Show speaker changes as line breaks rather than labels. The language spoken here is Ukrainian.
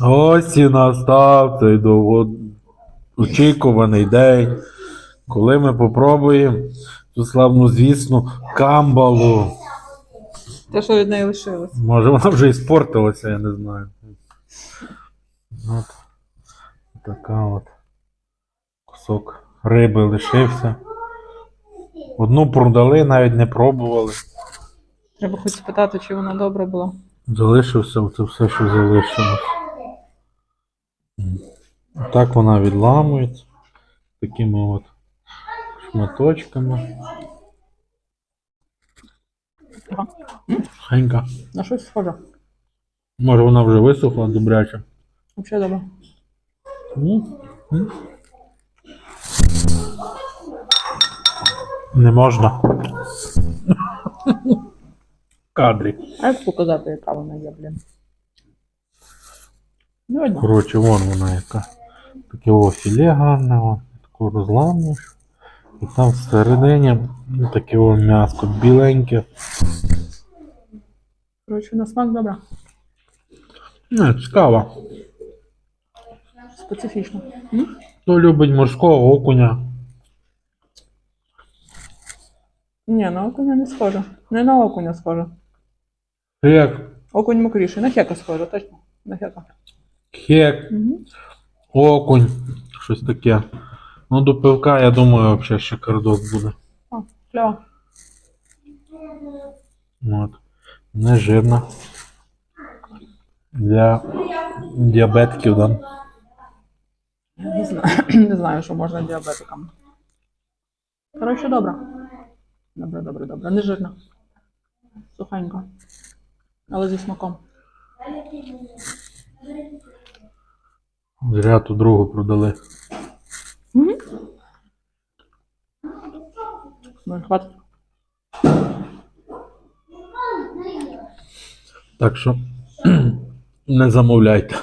Ось і настав цей довгоочікуваний день, коли ми попробуємо цю славну звісну камбалу.
Те, що від неї лишилось.
Може вона вже і спортилася, я не знаю. От. Така от. Кусок риби лишився. Одну продали, навіть не пробували.
Треба хоч спитати, чи вона добра була.
Залишився це все, що залишилось. Так вона відламується такими от шматочками. Хенька.
На щось схоже.
Може вона вже висохла добряче.
Взагалі добре.
М? М? Не можна. Кадрі.
А як показати, яка вона є, блін? Не.
Коротше, вон вона яка. Таке філе гарне, таку розламуєш. І там всередині ну, таке о м'яско біленьке.
Коротше, на смак добре.
Не, цікаво.
Специфічно. М?
Хто любить морського окуня.
Ні, на окуня не схоже. Не на окуня схоже.
Хек,
Окунь мокріший. На хека схоже, точно. На хека.
Хек,
Угу.
окунь, щось таке. Ну, до пивка, я думаю, взагалі ще кардок буде.
Кльово.
От. Не жирно. Для діабетиків, да.
Не знаю, не знаю, що можна діабетикам. Коротше, добре. Добре, добре, добре. Не жирно. Сухенько. Але зі смаком.
Зря ту другу продали.
Угу. Ну, хватить.
Так що не замовляйте.